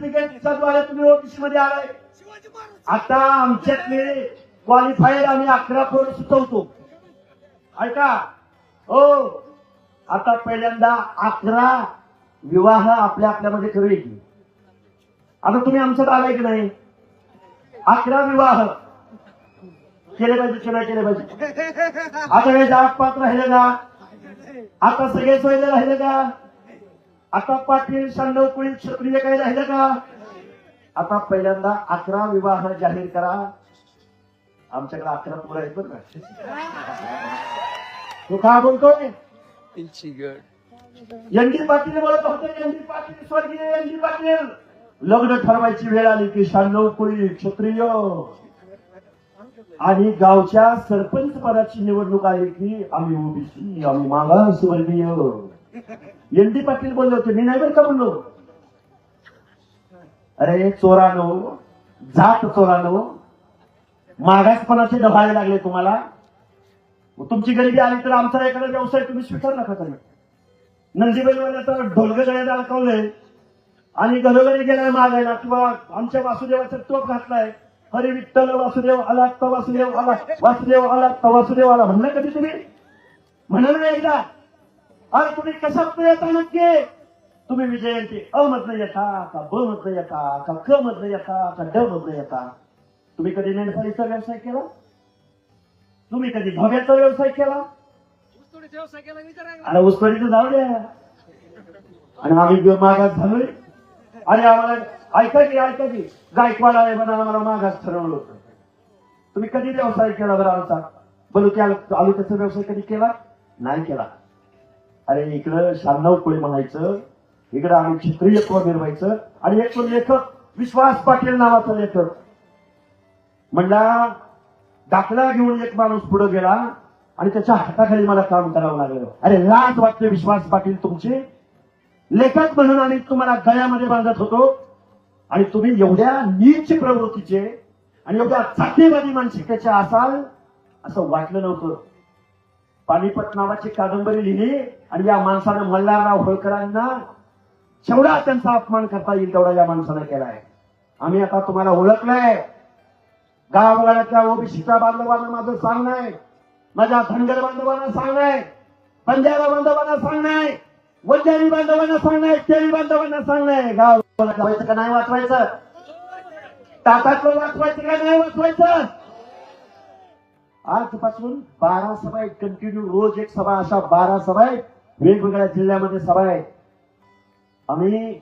सर्टिफिकेटच्या द्वारे तुम्ही ओबीसी मध्ये आलाय? आता आमच्यातले क्वालिफायर आम्ही अकरा पोरं सुचवतो. ऐका? हो. आता पहिल्यांदा अकरा विवाह आपल्या आपल्यामध्ये करू येतील आता तुम्ही आमच्यात आलाय की नाही? अकरा विवाह. केले पाहिजे केले केले पाहिजे. आता काही जात पात्र राहिले का? आता सगळे सोयले राहिले का? आता पाटील शांडव कुळी क्षत्रिय काही राहिले का? आता पहिल्यांदा अकरा विवाह जाहीर करा. आमच्याकडे अकरा पोरं आहेत बरं का? तो का बोलतोय? एनडी पाटील बोलत होते एनडी पाटील स्वर्गीय एनडी पाटील. लग्न ठरवायची वेळ आली की शांडव कुळी क्षत्रिय. आणि गावच्या सरपंच पदाची निवडणूक आली की आम्ही ओबीसी आम्ही मागास वर्गीय एनडी पाटील बोलले होते मी नाही बरं का बोललो अरे चोरानो जात चोरानो मागासपणाचे डबाळे लागले तुम्हाला. तुमची गरिबी आली तर आमचा एखादा व्यवसाय तुम्ही स्वीकार नका करा. नंदीबैलवाल्या तर ढोलग गळ्यात अडकवले आणि घरोघरी गेलाय मागायला किंवा आमच्या वासुदेवाचा टोप घातलाय. हरी विठ्ठल वासुदेव आला तर वासुदेव आला वासुदेव आला तर वासुदेव आला म्हणलं कधी तुम्ही? म्हणाल नाही एकदा. अरे तुम्ही कशात येता नक्की? तुम्ही विजयंती अ मधनं येता का ब मधनं येता का क मधनं येता का ड मधनं येता? तुम्ही कधी मेंढपाळीचा व्यवसाय केला? तुम्ही कधी धव्याचा व्यवसाय केला? अरे उसकडीचं जाऊ द्या आणि आम्ही मागास झालोय. आणि आम्हाला ऐका की ऐका की गायकवाड आहे म्हणा आम्हाला मागास ठरवलं होतं. तुम्ही कधी व्यवसाय केला बरं आमचा? बोलू की आलू आलू त्याचा व्यवसाय कधी केला? नाही केला. अरे इकडं शांनव कोळी म्हणायचं इकडं आम्ही क्षत्रियत्व मिरवायचं आणि एक तो लेखक विश्वास पाटील नावाचा लेखक. म्हणला दाखला घेऊन एक माणूस पुढे गेला आणि त्याच्या हाताखाली मला काम करावं लागलं. अरे लाज वाटते विश्वास पाटील तुमचे. लेखक म्हणून आणि तुम्हाला गळ्यामध्ये बांधत होतो आणि तुम्ही एवढ्या नीच प्रवृत्तीचे आणि एवढ्या जातीवादी मानसिकतेचे असाल असं वाटलं नव्हतं. पानिपत नावाची कादंबरी लिहिली आणि या माणसानं मल्हारराव होळकरांना जेवढा त्यांचा अपमान करता येईल तेवढा या माणसानं केलाय आम्ही आता तुम्हाला ओळखलंय. गावगाड्यातल्या ओबीसीच्या बांधवांना माझं सांगणं आहे. माझ्या धनगर बांधवांना सांगणं आहे. पंजाबा बांधवांना सांगणं आहे. वंजारी बांधवांना सांगणं आहे. केळी बांधवांना सांगणं आहे. गाव वाचवायचं का नाही वाचवायचं. टाटातलं वाचवायचं का नाही वाचवायचं? आजपासून बारा सभा आहेत. कंटिन्यू रोज एक सभा अशा बारा सभा आहेत. वेगवेगळ्या जिल्ह्यामध्ये सभा आहेत. आम्ही